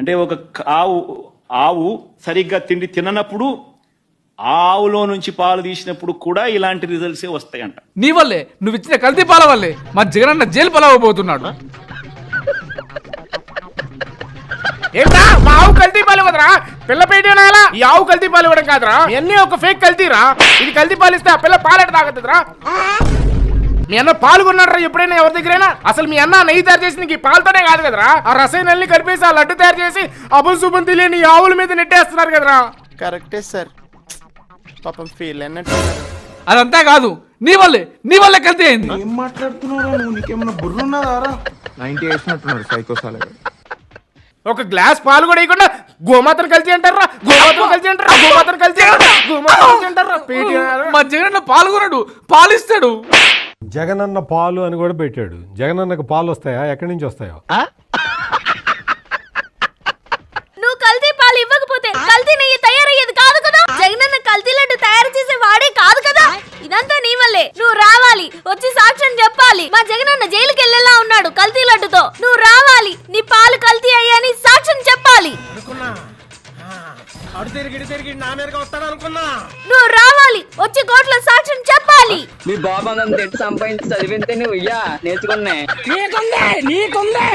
అంటే ఒక ఆవు ఆవు సరిగ్గా తిండి తిననప్పుడు ఆవులో నుంచి పాలు తీసినప్పుడు కూడా ఇలాంటి రిజల్ట్సే వస్తాయంట. నీ వల్లే. నువ్వు ఇచ్చిన కల్తీ పాల వల్లే. మా జగనన్న జైలు పాలవబోతున్నాడు ఏంట్రా? మా ఆవు కల్తీ పాలు ఇవ్వదురా? పిల్ల పేటేనాలా ఈ ఆవు కల్తీ పాలు ఇవ్వడం కాదురా. ఇవన్నీ ఒక ఫేక్ కల్తీరా? ఇది కల్తీ పాలు ఇస్తే ఆ పిల్ల పాలెట తాగుతుందిరా మీ అన్న పాలు కొన్నాడరా ఎప్పుడైనా ఎవరి దగ్గరైనా? అసలు మీ అన్న నెయ్యి తయారు చేసి నీకు ఈ పాలతోనే కాదు కదరా? ఆ రసాయనాల్ని కలిపేసి ఆ లడ్డు తయారు చేసి అభం శుభం తెలియని ఆవుల మీద నెట్టేస్తున్నారు కదరా? కరెక్టే సార్. పాపం ఫీల్ అన్నట్టు అదంతా కాదు నీ వల్లే నీ వల్లే కల్తీ అయింది. ఏం మాట్లాడుతున్నారా నువ్వు? నీకేమన్నా బుర్రున్నదారా నైన్టీ వేసినట్టున్నాడు సైకో ఒక గ్లాస్ పాలు కూడా ఇవ్వకుండా గోమాతను కలిసి అంటారా? గోమాతను కలిసి అంటారా? గోమాతను కలిసి అంటారా? గోమాతను కలిసి అంటారా? పేటీఎం మా జగనన్న పాల్గొనడు పాలిస్తాడు. జగనన్న పాలు అని కూడా పెట్టాడు. జగనన్నకు పాలు వస్తాయా? ఎక్కడి నుంచి వస్తాయో? నువ్వు కల్తీ పాలు ఇవ్వకపోతే కల్తీ నెయ్యి తయారయ్యేది కాదు కదా? జగనన్న కల్తీ లడ్డు తయారు చేసే వాడే కాదు కదా? ఇదంతా నీ వల్లే. నువ్వు రావాలి. వచ్చి సాక్ష్యం చెప్పాలి. మా జగనన్న జైలుకి వెళ్ళేలా ఉన్నాడు కల్తీ లడ్డుతో. నువ్వు రావాలి. నీ పాలు కల్తీ అయ్యాని సాక్ష్యం చెప్పాలి. అడు తిరిగి ఇటు తిరిగి నా మీదకి వస్తాడు అనుకున్నా నువ్వు రావాలి. వచ్చి కోర్టులో సాక్ష్యం చెప్పాలి. మీ బాబు అంత సంపాదించి చదివితే నువ్వు ఇయ్యా నేర్చుకున్నాయి నీకుంది నీకుంది.